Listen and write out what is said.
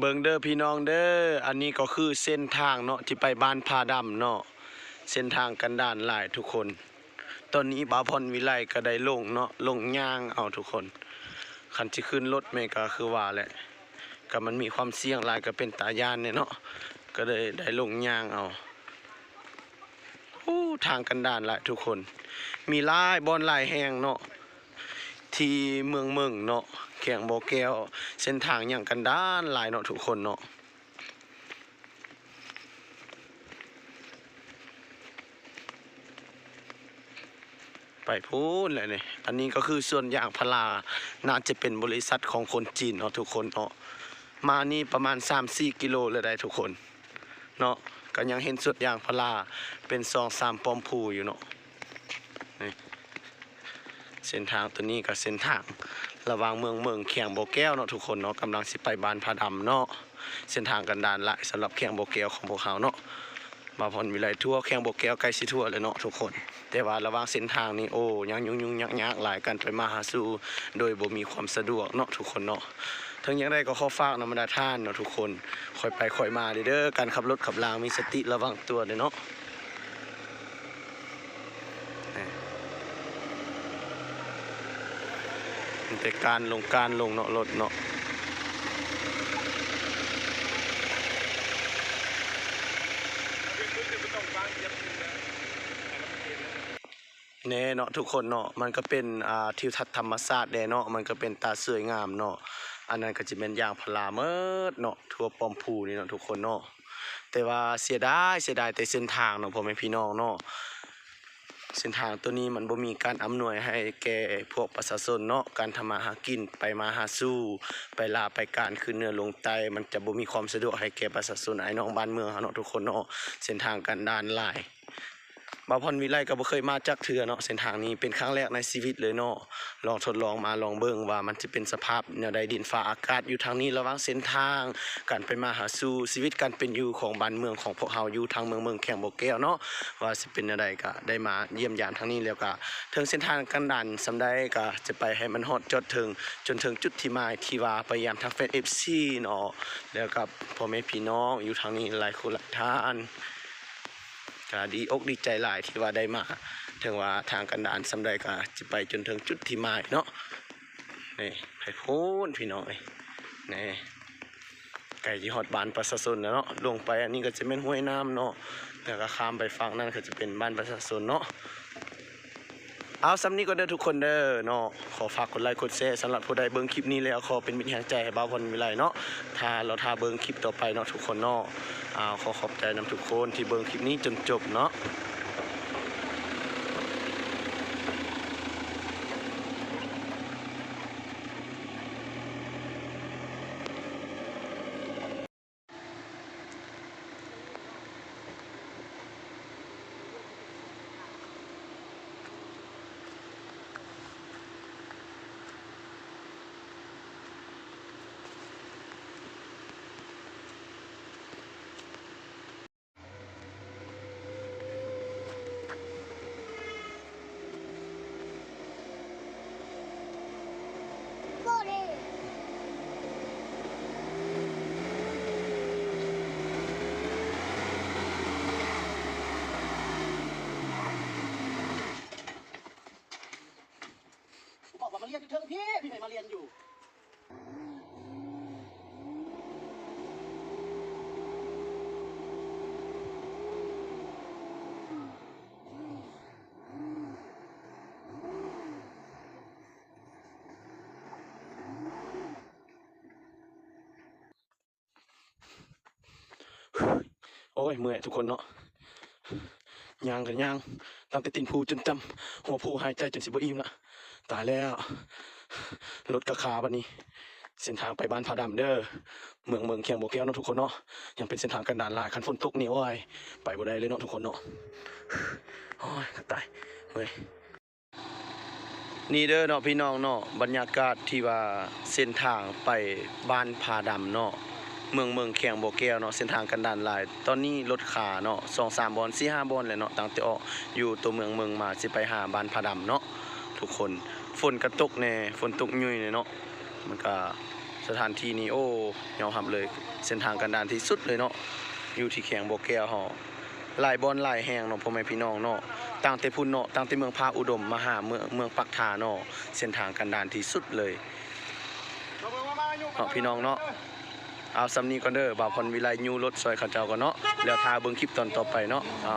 เบิงเด้อพี่น้องเด้อ อันนี้ก็คือเส้นทางเนาะที่ไปบ้านพาดำเนาะ เส้นทางกันดานหลายทุกคน ตอนนี้บาพรวิไลก็ได้ลงเนาะลงย่างเอาทุกคน คันที่ขึ้นรถเมก็คือว่าแหละก็มันมีความเสี่ยงหลายก็เป็นตายานเนี่ยเนาะ ก็เลยได้ลงย่างเอาโอ้ทางกันดานหลายทุกคน มีลายบอนหลายแห่งเนาะ ที่เมืองเมืองเนาะ แข่งโบแก้ว เส้นทางอย่างกันด้านหลายเนาะทุกคนเนาะไปพูดเลยเนี่ยอันนี้ก็คือส่วนยางพาราน่าจะเป็นบริษัทของคนจีนเนาะทุกคนเนาะ มานี่ประมาณ 3-4 กิโลเลยได้ทุกคน เนาะ ก็ยังเห็นส่วนยางพาราเป็นซองสามปอมพูอยู่เนาะเส้นทางตัวนี้กับเส้นทาง ระหว่างเมืองเมืองเขียงโบแก้วเนาะทุกคนเนาะกำลังสิไปบ้านพาดำเนาะเส้นทางกันดานหลายสำหรับเขียงโบแก้วของพวกเขาเนาะมาพรวิไลทั่วเขียงโบแก้วใกล้สิทั่วเลยเนาะทุกคน แต่ว่าระหว่างเส้นทางนี้โอ้ยังยุ่งยุ่งยักยักหลายกันไปมาหาสู่โดยบ่มีความสะดวกเนาะทุกคนเนาะทั้งยังได้ก็ข้อฝากนำบรรดาท่านเนาะทุกคนคอยไปคอยมาเด้อเด้อการขับรถขับรางมีสติระวังตัวเด้อเนาะ แต่การลงการลงเนาะรถเนาะเน่เนาะทุกคนเนาะมันก็เป็นอ่าทิวทัศน์ธรรมชาติแดเนาะมันก็เป็นตาสวยงามเนาะอันนั้นก็จะเป็นยางพาราเมิดเนาะทั่วปอมพูนี่เนาะทุกคนเนาะแต่ว่าเสียดายเสียดายแต่เส้นทางเนาะพ่อแม่พี่น้องเนาะ เส้นทางตัวนี้มันบ่มีการอำนวยให้แก่พวกประชาชนเนาะการทำมาหากินไปมาหาสู้ ไปลาไปการขึ้นเนื้อลงใต้มันจะบ่มีความสะดวกให้แก่ประชาชนไอ้น้องบ้านเมืองเฮาเนาะทุกคนเนาะเส้นทางกันดานหลาย บาพรวิไลก็บ่เคยมาจักเทื่อเนาะเส้นทางนี้เป็นครั้งแรกในชีวิตเลยเนาะลองทดลองมาลองเบิ่งว่ามันจะเป็นสภาพแนวใดดินฟ้าอากาศอยู่ทางนี้ระหว่างเส้นทางการไปมาหาสู่ชีวิตการเป็นอยู่ของบ้านเมืองของพวกเฮาอยู่ทางเมืองเมืองแข่งบ่แก้วเนาะว่าสิเป็นอะไรก็ได้มาเยี่ยมยามทางนี้แล้วก็ถึงเส้นทางกันดันสำได้ก็จะไปให้มันฮอดจดถึงจนถึงจุดที่หมายที่ว่าพยายามทางเฟซเอฟซีเนาะแล้วกับพ่อแม่พี่น้องอยู่ทางนี้หลายคนหลายท่าน ก็ดีอกดีใจหลายที่ว่าได้มาถึงว่าทางกันดานสำได้ก็จะไปจนถึงจุดที่หมายเนาะนี่ให้พูนพี่น้องเอ้ยนี่ไก่ที่ฮอดบานประชาชนเนาะลงไปอันนี้ก็จะเป็นห้วยน้ำเนาะแล้วก็ข้ามไปฝั่งนั้นก็จะเป็นบ้านประชาชนเนาะ เอาสำนี้ก็เด้อทุกคนเด้อเนาะขอฝากกดไลค์กดแชร์สำหรับผู้ใดเบิ้งคลิปนี้แล้วขอเป็นมิตรแห่งใจให้บ่าวพลวิไลเนาะถ้าเราทาเบิ้งคลิปต่อไปเนาะทุกคนเนาะอ่าขอขอบใจนำทุกคนที่เบิ้งคลิปนี้จนจบเนาะ รียนเทิงพี่พี่ไหนมาเรียนอยู่โอ้ยเมื่อยทุกคนเนาะ ยางกันยางตั้งแต่ตีนภูจนจำหัวภูหายใจจนสิบอิ่มละตายแล้วรถกระคาบันนี้เส้นทางไปบ้านผาดำเด้อเมืองเมืองเคียงโบแก้วเนาะทุกคนเนาะยังเป็นเส้นทางกันดานหลายคันฝนตกเหนี่โอ้ไปบ่ได้เลยเนาะทุกคนเนาะโอ้ยตายเมื่อยนี่เด้อเนาะพี่น้องเนาะบรรยากาศที่ว่าเส้นทางไปบ้านผาดำเนาะ เมืองเมืองแข่งโบแก้วเนาะเส้นทางกันดานหลาย ตอนนี้รถขาเนาะสองสามบอลสี่ห้าบอลเลยเนาะตั้งแต่ออกอยู่ตัวเมืองเมืองมาสิไปหาบ้านผาดำเนาะทุกคนฝนกระตกแน่ฝนตกยุ่ยเนาะมันก็สถานที่นี้โอ้ยอมรับเลยเส้นทางกันดารที่สุดเลยเนาะอยู่ที่แข่งบ่อแก้วเฮาหลายบอนหลายแห่งเนาะพ่อแม่พี่น้องเนาะตั้งแต่พุ่นเนาะตั้งแต่เมืองพาอุดมมาหาเมืองเมืองปักทาเนาะเส้นทางกันดารที่สุดเลยเนาะพี่น้องเนาะ เอาซัมนีก่อนเด้อบ่าวพรวิไลยูรถซอยเขาเจ้าก่อนเนาะแล้วทาเบิ่งคลิปตอนต่อไปเนาะเอา